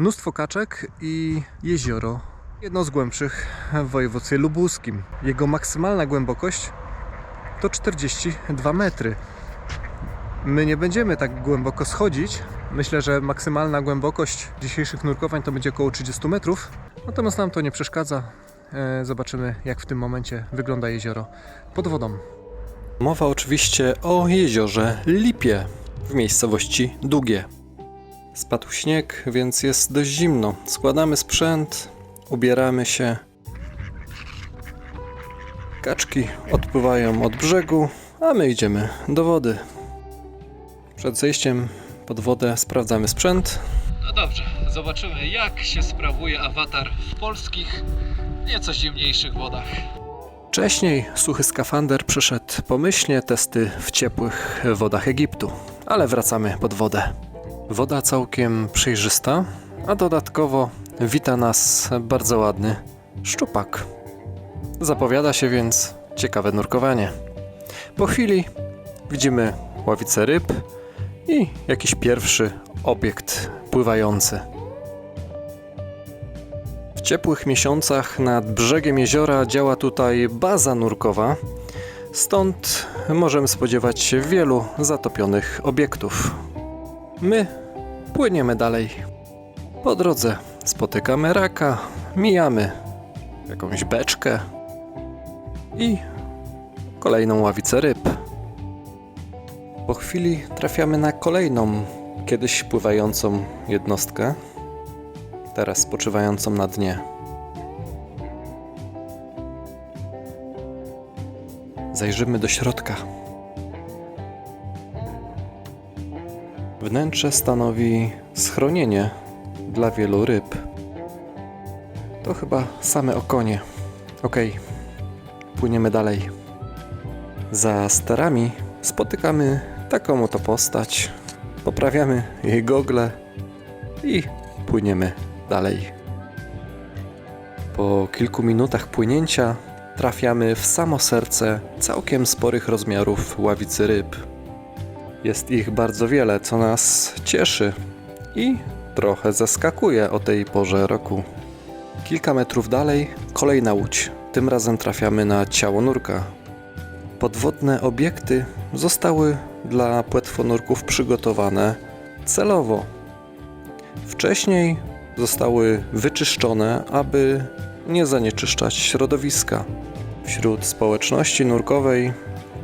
Mnóstwo kaczek i jezioro. Jedno z głębszych w województwie lubuskim. Jego maksymalna głębokość to 42 metry. My nie będziemy tak głęboko schodzić. Myślę, że maksymalna głębokość dzisiejszych nurkowań to będzie około 30 metrów. Natomiast nam to nie przeszkadza. E, Zobaczymy, jak w tym momencie wygląda jezioro pod wodą. Mowa oczywiście o jeziorze Lipie w miejscowości Długie. Spadł śnieg, więc jest dość zimno. Składamy sprzęt, ubieramy się. Kaczki odpływają od brzegu, a my idziemy do wody. Przed zejściem pod wodę sprawdzamy sprzęt. No dobrze, zobaczymy jak się sprawuje awatar w polskich, nieco zimniejszych wodach. Wcześniej suchy skafander przeszedł pomyślnie testy w ciepłych wodach Egiptu, ale wracamy pod wodę. Woda całkiem przejrzysta, a dodatkowo wita nas bardzo ładny szczupak. Zapowiada się więc ciekawe nurkowanie. Po chwili widzimy ławicę ryb i jakiś pierwszy obiekt pływający. W ciepłych miesiącach nad brzegiem jeziora działa tutaj baza nurkowa, stąd możemy spodziewać się wielu zatopionych obiektów. My płyniemy dalej. Po drodze spotykamy raka, mijamy jakąś beczkę i kolejną ławicę ryb. Po chwili trafiamy na kolejną, kiedyś pływającą jednostkę, teraz spoczywającą na dnie. Zajrzymy do środka. Wnętrze stanowi schronienie dla wielu ryb. To chyba same okonie. Okej, płyniemy dalej. Za starami spotykamy taką oto postać. Poprawiamy jej gogle i płyniemy dalej. Po kilku minutach płynięcia trafiamy w samo serce całkiem sporych rozmiarów ławicy ryb. Jest ich bardzo wiele, co nas cieszy i trochę zaskakuje o tej porze roku. Kilka metrów dalej kolejna łódź. Tym razem trafiamy na ciało nurka. Podwodne obiekty zostały dla płetwonurków przygotowane celowo. Wcześniej zostały wyczyszczone, aby nie zanieczyszczać środowiska. Wśród społeczności nurkowej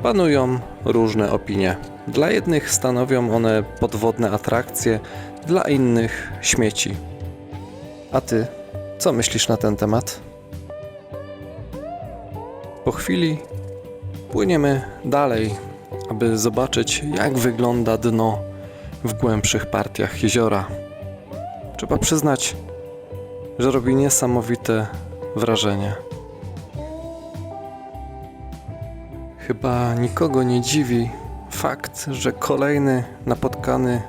panują różne opinie. Dla jednych stanowią one podwodne atrakcje, dla innych śmieci. A ty, co myślisz na ten temat? Po chwili płyniemy dalej, aby zobaczyć, jak wygląda dno w głębszych partiach jeziora. Trzeba przyznać, że robi niesamowite wrażenie. Chyba nikogo nie dziwi fakt, że kolejny napotkany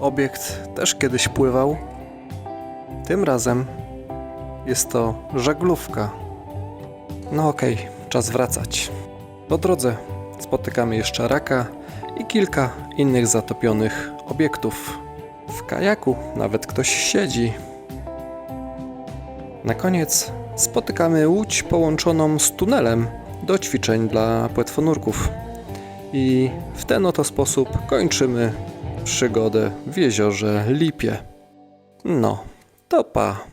obiekt też kiedyś pływał. Tym razem jest to żaglówka. No okej, czas wracać. Po drodze spotykamy jeszcze raka i kilka innych zatopionych obiektów. W kajaku nawet ktoś siedzi. Na koniec spotykamy łódź połączoną z tunelem do ćwiczeń dla płetwonurków. I w ten oto sposób kończymy przygodę w jeziorze Lipie. No, to pa.